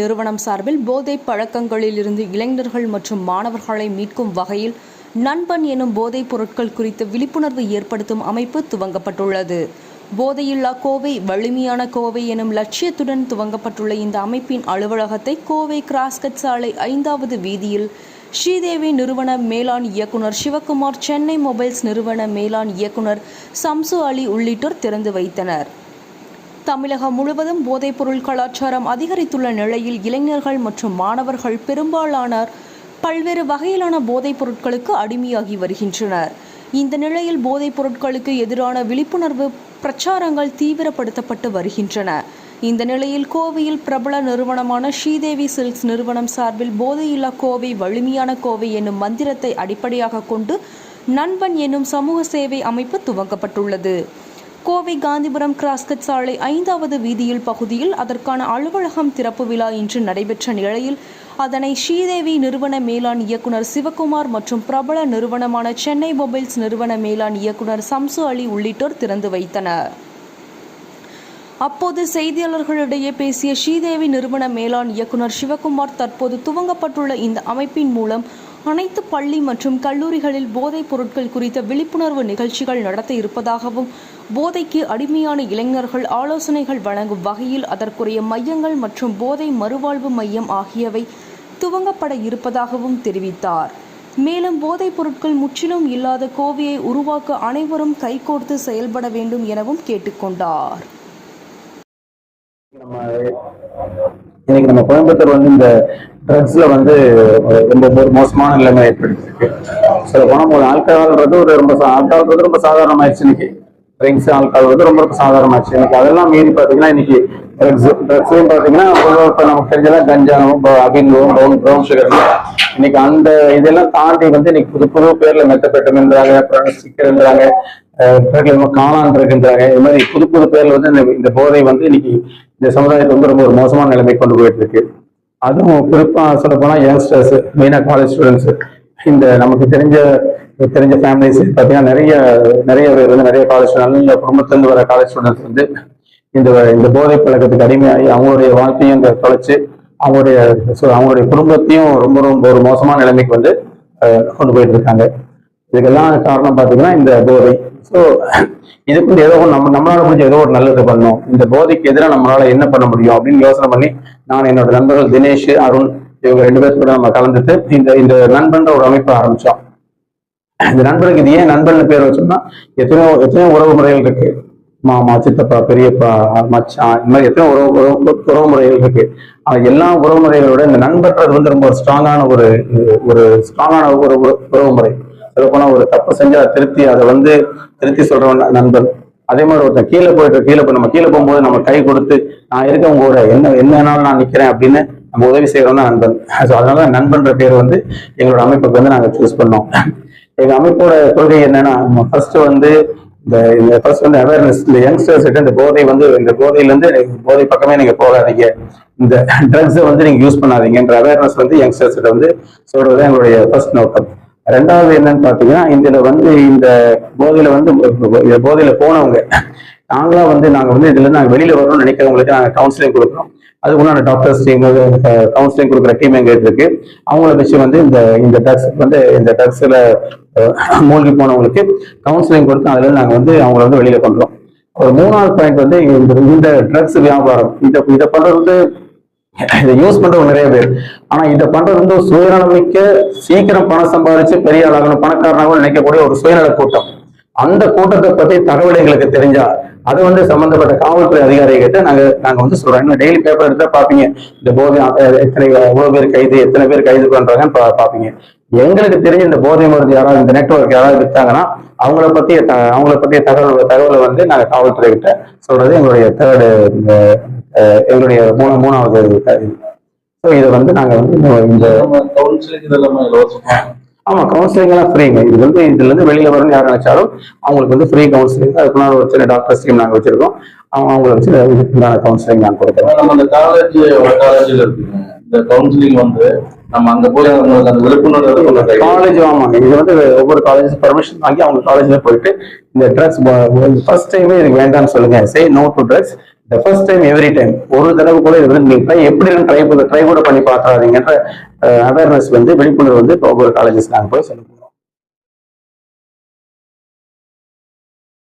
நிறுவனம் சார்பில் போதை பழக்கங்களிலிருந்து இளைஞர்கள் மற்றும் மாணவர்களை மீட்கும் வகையில் நண்பன் எனும் போதைப் பொருட்கள் குறித்து விழிப்புணர்வு ஏற்படுத்தும் அமைப்பு துவங்கப்பட்டுள்ளது. போதையில்லா கோவை வலிமையான கோவை எனும் லட்சியத்துடன் துவங்கப்பட்டுள்ள இந்த அமைப்பின் அலுவலகத்தை கோவை கிராஸ்கட் சாலை ஐந்தாவது வீதியில் ஸ்ரீதேவி நிறுவன மேலாண் இயக்குனர் சிவகுமார் சென்னை மொபைல்ஸ் நிறுவன மேலாண் இயக்குனர் சம்சு அலி உள்ளிட்டோர் திறந்து வைத்தனர். தமிழகம் முழுவதும் போதைப்பொருள் கலாச்சாரம் அதிகரித்துள்ள நிலையில் இளைஞர்கள் மற்றும் மாணவர்கள் பெரும்பாலானோர் பல்வேறு வகையிலான போதைப் பொருட்களுக்கு அடிமையாகி வருகின்றனர். இந்த நிலையில் போதைப் பொருட்களுக்கு எதிரான விழிப்புணர்வு பிரச்சாரங்கள் தீவிரப்படுத்தப்பட்டு வருகின்றன. இந்த நிலையில் கோவையில் பிரபல நிறுவனமான ஸ்ரீதேவி சில்க்ஸ் நிறுவனம் சார்பில் போதையில்லா கோவை வலிமையான கோவை என்னும் மந்திரத்தை அடிப்படையாக கொண்டு நண்பன் என்னும் சமூக சேவை அமைப்பு துவங்கப்பட்டுள்ளது. கோவை காந்திபுரம் கிராஸ்கட் சாலை ஐந்தாவது வீதியில் பகுதியில் அதற்கான அலுவலகம் திறப்பு விழா இன்று நடைபெற்ற நிலையில் அதனை ஸ்ரீதேவி நிறுவன மேலாண் இயக்குனர் சிவகுமார் மற்றும் பிரபல நிறுவனமான சென்னை மொபைல்ஸ் நிறுவன மேலாண் இயக்குனர் சம்சு அலி உள்ளிட்டோர் திறந்து வைத்தனர். அப்போது செய்தியாளர்களிடையே பேசிய ஸ்ரீதேவி நிறுவன மேலாண் இயக்குனர் சிவகுமார் தற்போது துவங்கப்பட்டுள்ள இந்த அமைப்பின் மூலம் அனைத்து பள்ளி மற்றும் கல்லூரிகளில் போதைப் பொருட்கள் குறித்த விழிப்புணர்வு நிகழ்ச்சிகள் நடத்த இருப்பதாகவும் போதைக்கு அடிமையான இளைஞர்கள் ஆலோசனைகள் வழங்கும் வகையில் அதற்குரிய மையங்கள் மற்றும் போதை மறுவாழ்வு மையம் ஆகியவை துவங்கப்பட இருப்பதாகவும் தெரிவித்தார். மேலும் போதைப் பொருட்கள் முற்றிலும் இல்லாத கோவையை உருவாக்க அனைவரும் கைகோர்த்து செயல்பட வேண்டும் எனவும் கேட்டுக்கொண்டார். இன்னைக்கு நம்ம கோயம்புத்தூர் வந்து இந்த ட்ரக்ஸ்ல வந்து ரொம்ப ஒரு மோசமான நிலைமை ஏற்படுத்திருக்கு சில போனா ஒரு ஆல்கஹால்ன்றது ஒரு ரொம்ப ஆல்கஹால்ன்றது ரொம்ப சாதாரணமாயிடுச்சு இன்னைக்கு. ட்ரிங்க்ஸ் ஆல்கஹால் வந்து ரொம்ப ரொம்ப சாதாரணமாயிடுச்சு. இன்னைக்கு அதெல்லாம் மீறி பாத்தீங்கன்னா இன்னைக்கு ட்ரக்ஸ் ட்ரக்ஸ்லையும் பாத்தீங்கன்னா இப்போ நமக்கு தெரிஞ்சதெல்லாம் கஞ்சானும் அபின்வும் ப்ரௌன் ப்ரௌன் சுகர் இன்னைக்கு அந்த இதெல்லாம் தாண்டி வந்து இன்னைக்கு புது புது பேர்ல மெத்தப்பெட்டம்ன்றாங்க அப்புறம் ஸ்டிக்கர்ன்றாங்க காணான் இருக்குன்றாங்க. இது மாதிரி புது புது பேர்ல வந்து இந்த இந்த போதை வந்து இன்னைக்கு இந்த சமுதாயத்தை வந்து ரொம்ப ஒரு மோசமான நிலைமை கொண்டு போயிட்டு இருக்கு அதுவும் குறிப்பா சொல்ல போனால் யங்ஸ்டர்ஸ் மெயினாக காலேஜ் ஸ்டூடெண்ட்ஸ் இந்த நமக்கு தெரிஞ்ச தெரிஞ்ச ஃபேமிலிஸ் பார்த்தீங்கன்னா நிறைய நிறைய பேர் வந்து நிறைய காலேஜ் நல்ல குடும்பத்திலிருந்து வர காலேஜ் ஸ்டூடெண்ட்ஸ் வந்து இந்த இந்த போதை பழக்கத்துக்கு அடிமையாகி அவங்களுடைய வாழ்க்கையும் இந்த தொலைச்சு அவங்களுடைய அவங்களுடைய குடும்பத்தையும் ரொம்ப ரொம்ப ஒரு மோசமான நிலைமைக்கு வந்து கொண்டு போயிட்டு இருக்காங்க இதுக்கெல்லாம் காரணம் பார்த்தீங்கன்னா இந்த போதை. ஸோ இதுக்கு வந்து ஏதோ ஒண்ணு நம்ம நம்மளால முடிஞ்ச ஏதோ ஒரு நல்லது பண்ணணும். இந்த போதைக்கு எதிராக நம்மளால என்ன பண்ண முடியும் அப்படின்னு யோசனை பண்ணி நான் என்னோட நண்பர்கள் தினேஷ் அருண் இவங்க ரெண்டு பேர் கூட நம்ம கலந்துட்டு இந்த இந்த நண்பன்ற ஒரு அமைப்பை ஆரம்பிச்சோம். இந்த நண்பனுக்கு இது ஏன் நண்பன் பேர் வச்சோம்னா எத்தனையோ எத்தனையோ உறவு முறைகள் இருக்கு. மாமா சித்தப்பா பெரியப்பா மச்சான் இந்த மாதிரி எத்தனையோ உறவு உறவு உறவு முறைகள் இருக்கு. ஆனா எல்லா உறவு முறைகளோட இந்த நண்பன்றது வந்து ரொம்ப ஸ்ட்ராங்கான ஒரு ஒரு ஸ்ட்ராங்கான ஒரு உறவு முறை. சொல்லப்போனால் ஒரு தப்பு செஞ்சா திருத்தி அதை வந்து திருத்தி சொல்றவன் நண்பன். அதே மாதிரி ஒருத்தன் கீழே போயிட்டு கீழே போய் நம்ம கீழே போகும்போது நம்ம கை கொடுத்து நான் இருக்க உங்க கூட என்ன என்னன்னாலும் நான் நிக்கிறேன் அப்படின்னு நம்ம உதவி செய்யறோம் தான் நண்பன். ஸோ அதனால நண்பன்ற பேர் வந்து எங்களோட அமைப்புக்கு வந்து நாங்கள் சூஸ் பண்ணோம். எங்க அமைப்போட கொள்கை என்னன்னா ஃபர்ஸ்ட் வந்து இந்த இந்த ஃபர்ஸ்ட் வந்து அவேர்னஸ் இந்த யங்ஸ்டர்ஸ் கிட்ட இந்த போதை வந்து இந்த போதையிலேருந்து போதை பக்கமே நீங்க போகாதீங்க. இந்த ட்ரக்ஸை வந்து நீங்க யூஸ் பண்ணாதீங்கன்ற அவேர்னஸ் வந்து யங்ஸ்டர்ஸ் கிட்ட வந்து சொல்றது எங்களுடைய ஃபர்ஸ்ட் நோக்கம். ரெண்டாவது என்னன்னு பாத்தீங்கன்னா இதுல வந்து இந்த போதையில வந்து இந்த போதையில போனவங்க நாங்களா வந்து நாங்க வந்து இதுல நாங்க வெளியில வரணும்னு நினைக்கிறவங்களுக்கு நாங்க கவுன்சிலிங் கொடுக்குறோம். அதுக்கு உண்டான டாக்டர்ஸ் டீம் கவுன்சிலிங் கொடுக்குற டீம் எங்க இருக்கு. அவங்கள வச்சு வந்து இந்த இந்த ட்ரக்ஸ் வந்து இந்த ட்ரக்ஸ்ல மூழ்கி போனவங்களுக்கு கவுன்சிலிங் கொடுத்து அதுல நாங்க வந்து அவங்கள வந்து வெளியில பண்றோம் ஒரு மூணாவது பாயிண்ட் வந்து இந்த இந்த ட்ரக்ஸ் வியாபாரம் இதை இதை பண்றது வந்து இதை யூஸ் பண்றவங்க நிறைய பேர். ஆனா இதை பண்றது வந்து ஒரு சுயநலமிக்க சீக்கிரம் பணம் சம்பாதிச்சு பெரிய ஆளாகணும் பணக்காரனாகவும் நினைக்கக்கூடிய ஒரு சுயநல கூட்டம். அந்த கூட்டத்தை பத்தி தகவல் எங்களுக்கு தெரிஞ்சா அது வந்து சம்பந்தப்பட்ட காவல்துறை அதிகாரிகிட்ட நாங்க நாங்க வந்து சொல்றோம். டெய்லி பேப்பர் எடுத்தா பாப்பீங்க இந்த போதை எத்தனை எவ்வளவு பேர் கைது எத்தனை பேர் கைது பண்றாங்கன்னு பா- பாப்பீங்க எங்களுக்கு தெரிஞ்ச இந்த போதை மருந்து யாராவது இந்த நெட்வொர்க் யாராவது வித்தாங்கன்னா அவங்கள பத்தி த- அவங்கள பத்திய தகவல் தகவலை வந்து நாங்க காவல்துறை கிட்ட சொல்றது எங்களுடைய தேர்டு எங்களுடைய மூணு மூணாவது ஸோ இதை வந்து நாங்க வந்து இந்த கவுன்சிலிங் இதெல்லாம் இலவசமா ஆமா கவுன்சிலிங் எல்லாம் ஃப்ரீங்க இது வந்து இதுல இருந்து வெளியில வரணும்னு யார் நினைச்சாலும் அவங்களுக்கு வந்து ஃப்ரீ கவுன்சிலிங் அதுக்குள்ள ஒரு சின்ன டாக்டர் ஸ்கீம் நாங்க வச்சிருக்கோம். அவங்க அவங்கள வச்சு இதுக்குண்டான கவுன்சிலிங் நாங்க கொடுக்குறோம். நம்ம அந்த காலேஜ் காலேஜ்ல இருக்குங்க. இந்த கவுன்சிலிங் வந்து நம்ம அங்க போய் அந்த விழிப்புணர்வு காலேஜ் ஆமாங்க. இது வந்து ஒவ்வொரு காலேஜ் பர்மிஷன் வாங்கி அவங்க காலேஜ்ல போயிட்டு இந்த ட்ரக்ஸ் ஃபர்ஸ்ட் டைமே எனக்கு வேண்டாம்னு சொல்லுங்க. Say no to drugs the first time every time ஒரு தடவை கூட இது வந்து நீங்கள் ட்ரை எப்படி ட்ரை ட்ரை கூட பண்ணி பார்த்துறாதீங்கன்ற அவேர்னஸ் வந்து விழிப்புணர்வு வந்து ஒவ்வொரு காலேஜஸ் நாங்கள் போய் சொல்லுவோம்